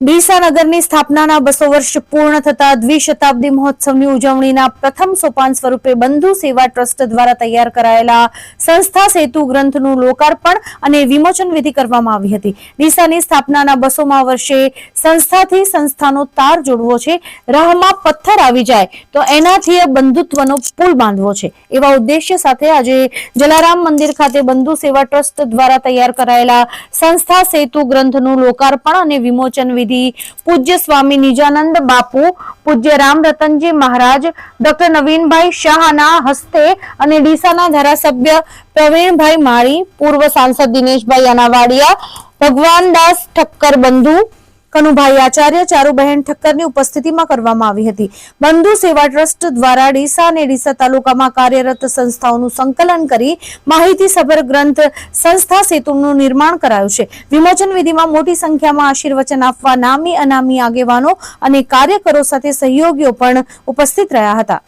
ડીસા નગરની સ્થાપનાના બસો વર્ષ પૂર્ણ થતા દ્વિશતાબ્દી મહોત્સવની ઉજવણીના પ્રથમ સોપાન સ્વરૂપે બંધુ સેવા ટ્રસ્ટ દ્વારા તૈયાર કરાયેલા સંસ્થા સેતુ ગ્રંથનું લોકાર્પણ અને વિમોચન વિધિ કરવામાં આવી હતી. ડીસાની સ્થાપનાના બસોમાં વર્ષે સંસ્થાથી સંસ્થાનો તાર જોડવો છે, રાહમાં પથ્થર આવી જાય તો એનાથી બંધુત્વનો પુલ બાંધવો છે. એવા ઉદ્દેશ્ય સાથે આજે જલારામ મંદિર ખાતે બંધુ સેવા ટ્રસ્ટ દ્વારા તૈયાર કરાયેલા સંસ્થા સેતુ ગ્રંથનું લોકાર્પણ અને વિમોચન વિધિ પૂજ્ય સ્વામી નિજાનંદ બાપુ, પૂજ્ય રામ રતનજી મહારાજ, ડોક્ટર નવીનભાઈ શાહના હસ્તે અને ડીસાના ધારાસભ્ય પ્રવીણભાઈ માળી, પૂર્વ સાંસદ દિનેશભાઈ અનાવાડિયા ભગવાનદાસ ઠક્કર બંધુ કનુભાઈ આચાર્ય ચારુબહેન ઠક્કરની ઉપસ્થિતિમાં કરવામાં આવી હતી. બંધુ સેવા ટ્રસ્ટ દ્વારા ડીસા અને ડીસા તાલુકામાં કાર્યરત સંસ્થાઓનું સંકલન કરી માહિતીસભર ગ્રંથ સંસ્થા સેતુનું નિર્માણ કરાયું છે. વિમોચન વિધિમાં મોટી સંખ્યામાં આશીર્વચન આપવા નામી અનામી આગેવાનો અને કાર્યકરો સાથે સહયોગીઓ પણ ઉપસ્થિત રહ્યા હતા.